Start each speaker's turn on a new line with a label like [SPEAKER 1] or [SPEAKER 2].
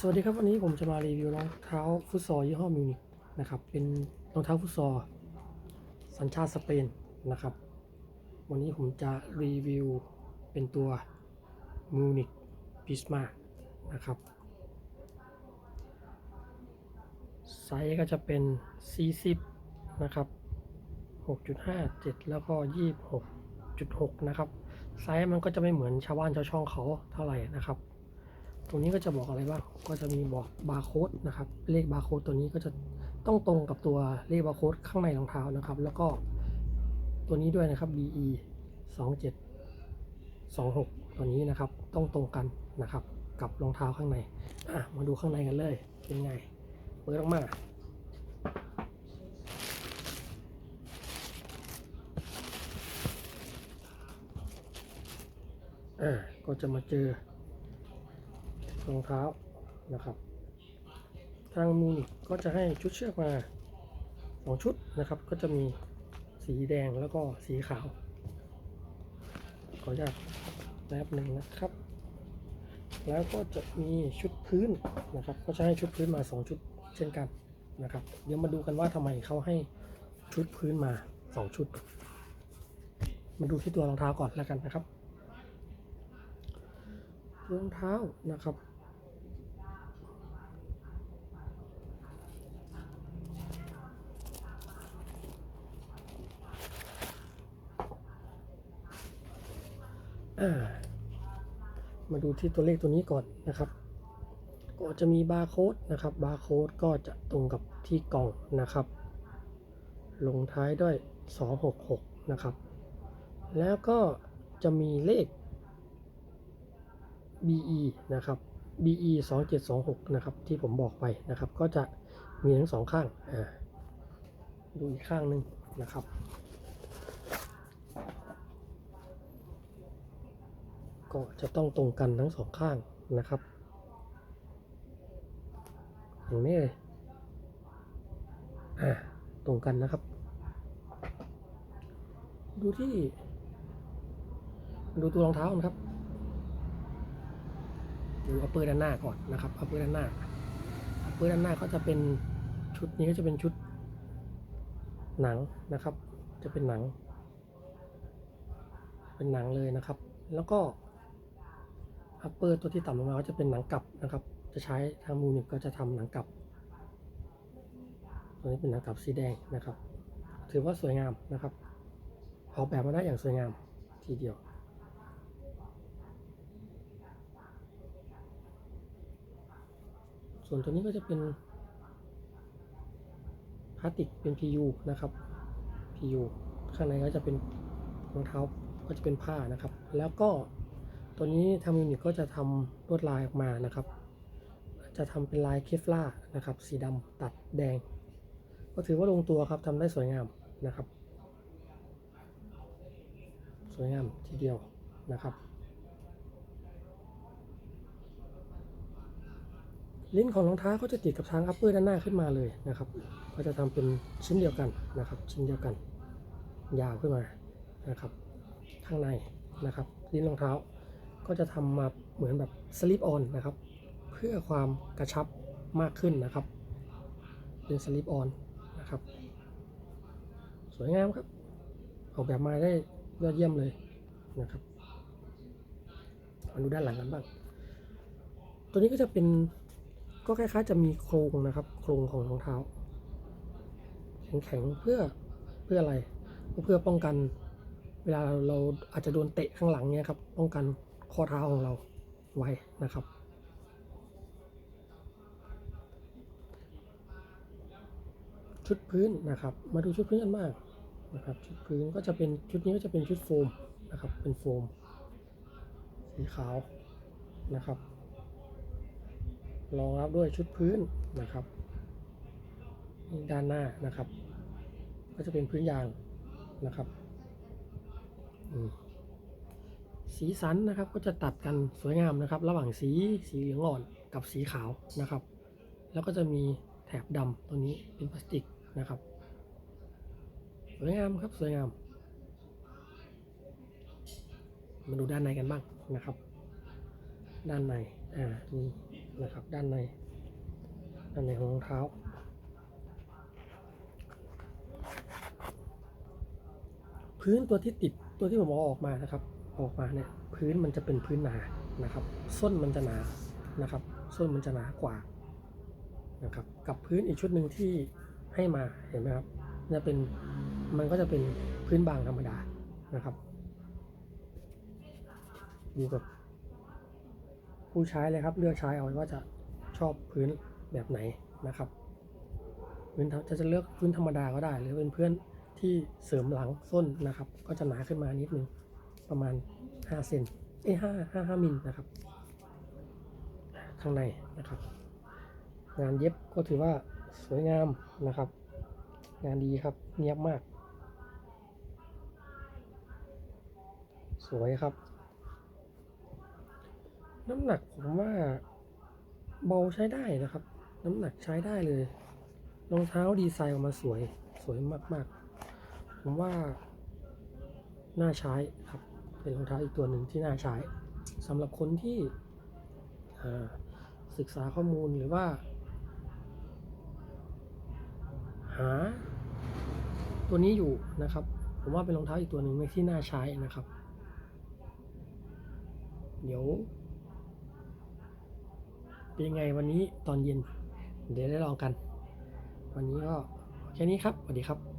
[SPEAKER 1] สวัสดีครับวันนี้ผมจะมารีวิวรองเท้าฟุตซอลยี่ห้อมิวนิกนะครับเป็นรองเท้าฟุตซอลสัญชาติสเปนนะครับ วันนี้ผมจะรีวิวเป็นตัวมิวนิกพิสมานะครับไซส์ก็จะเป็น 40 นะครับ 6.57 แล้วก็ 26.6 นะครับ ไซส์มันก็จะไม่เหมือนชาวบ้านชาวช่องเขาเท่าไหร่นะครับ ตรงนี้ก็จะบอกอะไรบ้าง ก็จะมีบอกบาร์โค้ดนะครับ เลขบาร์โค้ดตัวนี้ก็จะต้องตรงกับตัวเลขบาร์โค้ดข้างในรองเท้านะครับ แล้วก็ตัวนี้ด้วยนะครับ BE 27 26 ตัวนี้นะครับ ต้องตรงกันนะครับ กับรองเท้าข้างใน อะ มาดูข้างในกันเลย เป็นไง เปิดออกมาอ่าก็จะมาเจอ รองเท้านะครับ ทางมิวนิกก็จะให้ชุดเชือกมาสองชุดนะครับ ก็จะมีสีแดงแล้วก็สีขาว ขออนุญาตแป๊บหนึ่งนะครับ แล้วก็จะมีชุดพื้นนะครับ ก็จะให้ชุดพื้นมาสองชุดเช่นกันนะครับ เดี๋ยวมาดูกันว่าทำไมเขาให้ชุดพื้นมาสองชุด มาดูที่ตัวรองเท้าก่อนแล้วกันนะครับรองเท้านะครับ มาดูที่ตัวเลขตัวนี้ก่อนนะครับ ก็จะมีบาร์โค้ดนะครับ บาร์โค้ดก็จะตรงกับที่กล่องนะครับ ลงท้ายด้วย 266 นะครับ แล้วก็จะมีเลข BE นะครับ BE 2726 นะครับ ที่ผมบอกไปนะครับ ก็จะมีทั้งสองข้าง อ่า ดูอีกข้างหนึ่งนะครับ ก็จะต้องตรงกันทั้งสองข้างนะครับอย่างนี้เลยอ่าตรงกันนะครับ ดูที่ ดูตัวรองเท้ากันครับดูอัปเปอร์ด้านหน้าก่อนนะครับอัปเปอร์ด้านหน้าอัปเปอร์ด้านหน้าก็จะเป็นชุดนี้ก็จะเป็นชุดหนังนะครับ จะเป็นหนัง เป็นหนังเลยนะครับ แล้วก็ อัปเปอร์ตัวที่ต่ำลงมาก็จะเป็นหนังกลับนะครับ จะใช้ทางมูนิกก็จะทำหนังกลับ ตัวนี้เป็นหนังกลับสีแดงนะครับ ถือว่าสวยงามนะครับออกแบบมาได้อย่างสวยงามทีเดียวส่วนตัวนี้ก็จะเป็นพลาสติกเป็น PU นะครับ PU ข้างในก็จะเป็นรองเท้าก็จะเป็นผ้านะครับ แล้วก็ ตัวนี้ทางมิวนิกก็จะทำลวดลายออกมานะครับ จะทำเป็นลายเคฟล่านะครับ สีดำตัดแดง ก็ถือว่าลงตัวครับทำได้สวยงามนะครับ สวยงามทีเดียวนะครับ ลิ้นของรองเท้าก็จะติดกับทางอัปเปอร์ด้านหน้าขึ้นมาเลยนะครับ ก็จะทำเป็นชิ้นเดียวกันนะครับ ชิ้นเดียวกัน ยาวขึ้นมานะครับ ข้างในนะครับ ลิ้นรองเท้า ก็จะทำมาเหมือนแบบสลิปออนนะครับ เพื่อความกระชับมากขึ้นนะครับ เป็นสลิปออนนะครับ สวยงามครับ ออกแบบมาได้ยอดเยี่ยมเลยนะครับมาดูด้านหลังกันบ้าง ตัวนี้ก็จะเป็นก็คล้ายๆจะมีโครงนะครับ โครงของรองเท้า แข็งๆเพื่อเพื่ออะไร เพื่อป้องกัน เวลาเราอาจจะโดนเตะข้างหลังเนี่ยครับ ป้องกัน ข้อเท้าของเราไว้นะครับ ชุดพื้นนะครับ มาดูชุดพื้นกันบ้างนะครับ ชุดพื้นก็จะเป็นชุดนี้ก็จะเป็นชุดโฟมนะครับ เป็นโฟม สีขาวนะครับรองรับด้วยชุดพื้นนะครับด้านหน้านะครับ ก็จะเป็นพื้นยางนะครับ อืม สีสันนะครับก็จะตัดกันสวยงามนะครับ ระหว่างสีสีเหลืองอ่อนกับสีขาวนะครับ แล้วก็จะมีแถบดำตัวนี้เป็นพลาสติกนะครับ สวยงามครับสวยงาม มาดูด้านในกันบ้างนะครับ ด้านในอ่ามีนะครับด้านในด้านในของรองเท้าพื้นตัวที่ติดตัวที่ผมเอาออกมานะครับ ออกมาเนี่ยพื้นมันจะเป็นพื้นหนานะครับ ส้นมันจะหนานะครับ ส้นมันจะหนากว่านะครับกับพื้นอีกชุดหนึ่งที่ให้มาเห็นไหมครับจะเป็นมันก็จะเป็นพื้นบางธรรมดานะครับอยู่กับผู้ใช้เลยครับเลือกใช้เอาว่าจะชอบพื้นแบบไหนนะครับพื้นจะจะเลือกพื้นธรรมดาก็ได้ หรือเป็นเพื้นที่เสริมหลังส้นนะครับ ก็จะหนาขึ้นมานิดนึง ประมาณ5เซนเอ้ห้าห้าห้ามิลนะครับ ข้างในนะครับ งานเย็บก็ถือว่าสวยงามนะครับ งานดีครับเนียบมาก สวยครับ น้ำหนักผมว่าเบาใช้ได้นะครับ น้ำหนักใช้ได้เลยรองเท้าดีไซน์ออกมาสวยสวยมากๆ ผมว่าน่าใช้ครับ เป็นรองเท้าอีกตัวหนึ่งที่น่าใช้สำหรับคนที่ศึกษาข้อมูลหรือว่า หา ตัวนี้อยู่นะครับ ผมว่าเป็นรองเท้าอีกตัวหนึ่งที่น่าใช้นะครับ เดี๋ยวเป็นยังไงวันนี้ตอนเย็น เดี๋ยวได้ลองกัน วันนี้ก็แค่นี้ครับสวัสดีครับ